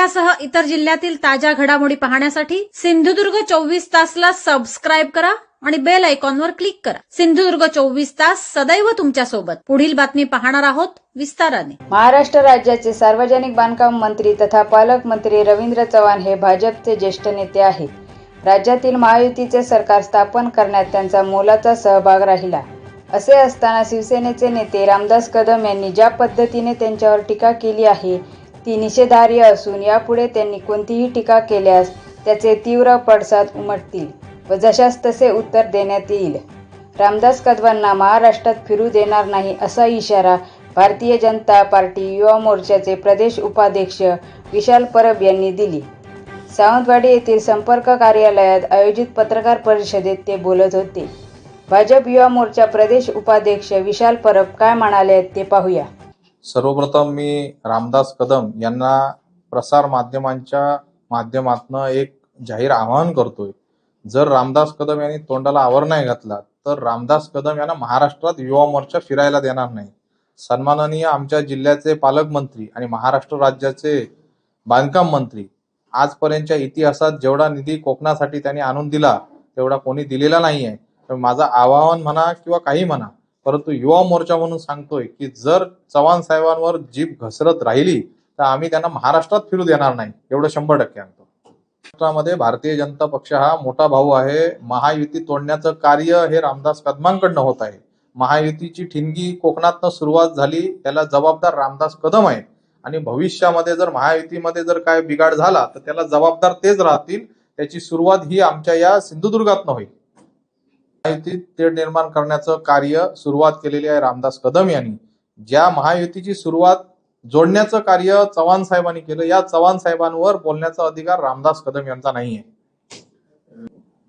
पुण्यासह इतर जिल्ह्यातील ताज्या घडामोडी पाहण्यासाठी सिंधुदुर्ग चोवीस तासला सबस्क्राईब करा आणि बेल आयकॉनवर क्लिक करा. सिंधुदुर्ग चोवीस तास सदैव तुमच्यासोबत पुढील बातमी पाहणार आहोत विस्ताराने. महाराष्ट्र राज्याचे सार्वजनिक बांधकाम मंत्री तथा पालकमंत्री रवींद्र चव्हाण हे भाजपचे ज्येष्ठ नेते आहेत. राज्यातील महायुतीचे सरकार स्थापन करण्यात त्यांचा मोलाचा सहभाग राहिला. असे असताना शिवसेनेचे नेते रामदास कदम यांनी ज्या पद्धतीने त्यांच्यावर टीका केली आहे ती निषेधार्ह असून यापुढे त्यांनी कोणतीही टीका केल्यास त्याचे तीव्र पडसाद उमटतील व जशास तसे उत्तर देण्यात येईल. रामदास कदवांना महाराष्ट्रात फिरू देणार नाही असा इशारा भारतीय जनता पार्टी युवा मोर्चाचे प्रदेश उपाध्यक्ष विशाल परब यांनी दिली. सावंतवाडी येथील संपर्क कार्यालयात आयोजित पत्रकार परिषदेत ते बोलत होते. भाजप युवा मोर्चा प्रदेश उपाध्यक्ष विशाल परब काय म्हणाले ते पाहूया. सर्वप्रथम मी रामदास कदम यांना प्रसार माध्यमांच्या माध्यमातून एक जाहीर आवाहन करतोय. जर रामदास कदम यांनी तोंडाला आवर नाही घातला तर रामदास कदम यांना महाराष्ट्रात युवा मोर्चा फिरायला देणार नाही. सन्माननीय आमच्या जिल्ह्याचे पालकमंत्री आणि महाराष्ट्र राज्याचे बांधकाम मंत्री आजपर्यंतच्या इतिहासात जेवढा निधी कोकणासाठी त्यांनी आणून दिला तेवढा कोणी दिलेला नाहीये. तर माझं आवाहन म्हणा किंवा काही म्हणा परंतु युवा मोर्चा म्हणून सांगतोय की जर चव्हाण साहेबांवर जीभ घसरत राहिली तर आम्ही त्यांना महाराष्ट्रात फिरू देणार नाही. एवढं शंभर टक्के आणतो महाराष्ट्रामध्ये भारतीय जनता पक्ष हा मोठा भाऊ आहे. महायुती तोडण्याचं कार्य हे रामदास कदमांकडनं होत आहे. महायुतीची ठिणगी कोकणातनं सुरुवात झाली त्याला जबाबदार रामदास कदम आहे आणि भविष्यामध्ये जर महायुतीमध्ये जर काय बिघाड झाला तर त्याला जबाबदार तेच राहतील. त्याची सुरुवात ही आमच्या या सिंधुदुर्गातनं होईल. महायुतीत तेढ निर्माण करण्याचं कार्य सुरुवात केलेली आहे रामदास कदम यांनी. ज्या महायुतीची सुरुवात जोडण्याचं कार्य चव्हाण साहेबांनी केलं या चव्हाण साहेबांवर बोलण्याचा अधिकार रामदास कदम यांचा नाहीये.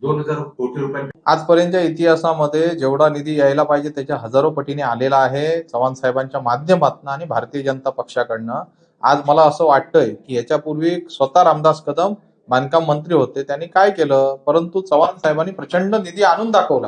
दोन हजार कोटी रुपये आजपर्यंतच्या इतिहासामध्ये जेवढा निधी यायला पाहिजे त्याच्या हजारो पटीने आलेला आहे चव्हाण साहेबांच्या माध्यमातून आणि भारतीय जनता पक्षाकडनं. आज मला असं वाटतंय की याच्यापूर्वी स्वतः रामदास कदम बांधकाम मंत्री होते त्यांनी काय केलं? परंतु चव्हाण साहेबांनी प्रचंड निधी आणून दाखवला.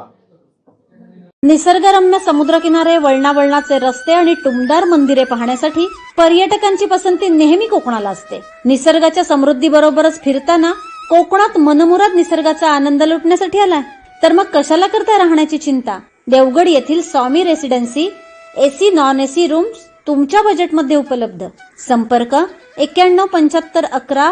निसर्गरम्य समुद्रकिनारे वळणावळणाचे रस्ते आणि टुमदार मंदिरे पाहण्यासाठी पर्यटकांची पसंती नेहमी कोकणाला असते. निसर्गाच्या समृद्धीबरोबरच फिरताना कोकणात मनमुराद निसर्गाचा आनंद लुटण्यासाठी आलाय. तर मग कशाला करता राहण्याची चिंता? देवगड येथील Swami residency AC non AC rooms तुमच्या बजेटमध्ये उपलब्ध. संपर्क एक्क्याण्णव पंच्याहत्तर अकरा